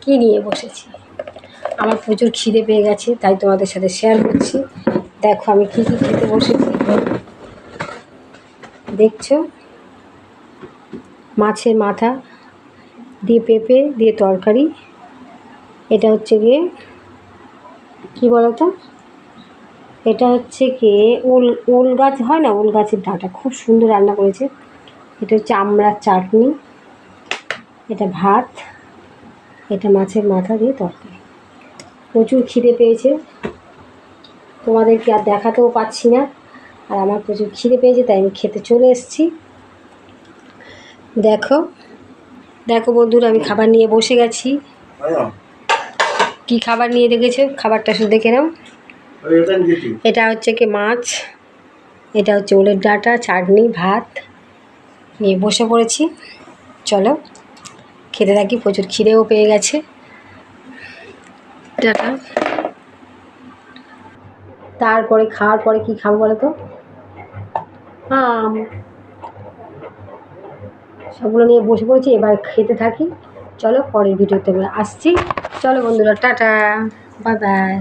কী নিয়ে বসেছি? আমার প্রচুর খিদে পেয়ে গেছে, তাই তোমাদের সাথে শেয়ার করছি। দেখো আমি কী কী খেতে বসেছি। দেখছ? মাছের মাথা, দিয়ে পেঁপে, দিয়ে তরকারি। এটা হচ্ছে গিয়ে, কী বলতো? এটা হচ্ছে কি উল উল গাছ হয় না, উল গাছের ডাঁটা। খুব সুন্দর রান্না করেছে। এটা হচ্ছে আমড়ার চাটনি। এটা ভাত। এটা মাছের মাথা দিয়ে তরকারি। প্রচুর খিদে পেয়েছে। তোমাদেরকে আর দেখাতেও পাচ্ছি না। আর আমার প্রচুর খিদে পেয়েছে তাই আমি খেতে চলে এসেছি। দেখো দেখো বন্ধুরা আমি খাবার নিয়ে বসে গেছি। কি খাবার নিয়ে রেখেছো খাবারটা শুধু দেখে নাও। এটা হচ্ছে কি মাছ? এটা হচ্ছে ওলের ডাঁটা চাটনি ভাত। নিয়ে বসে পড়েছি। চলো। খেতে থাকি প্রচুর খিদেও পেয়ে গেছে। টাটা। তারপরে খাওয়ার পরে কি খাব বলো তো আম। সবগুলো নিয়ে বসে পড়েছি এবার খেতে থাকি। চলো পরের ভিডিওতে আসছি। চলো বন্ধুরা টাটা। Bye bye.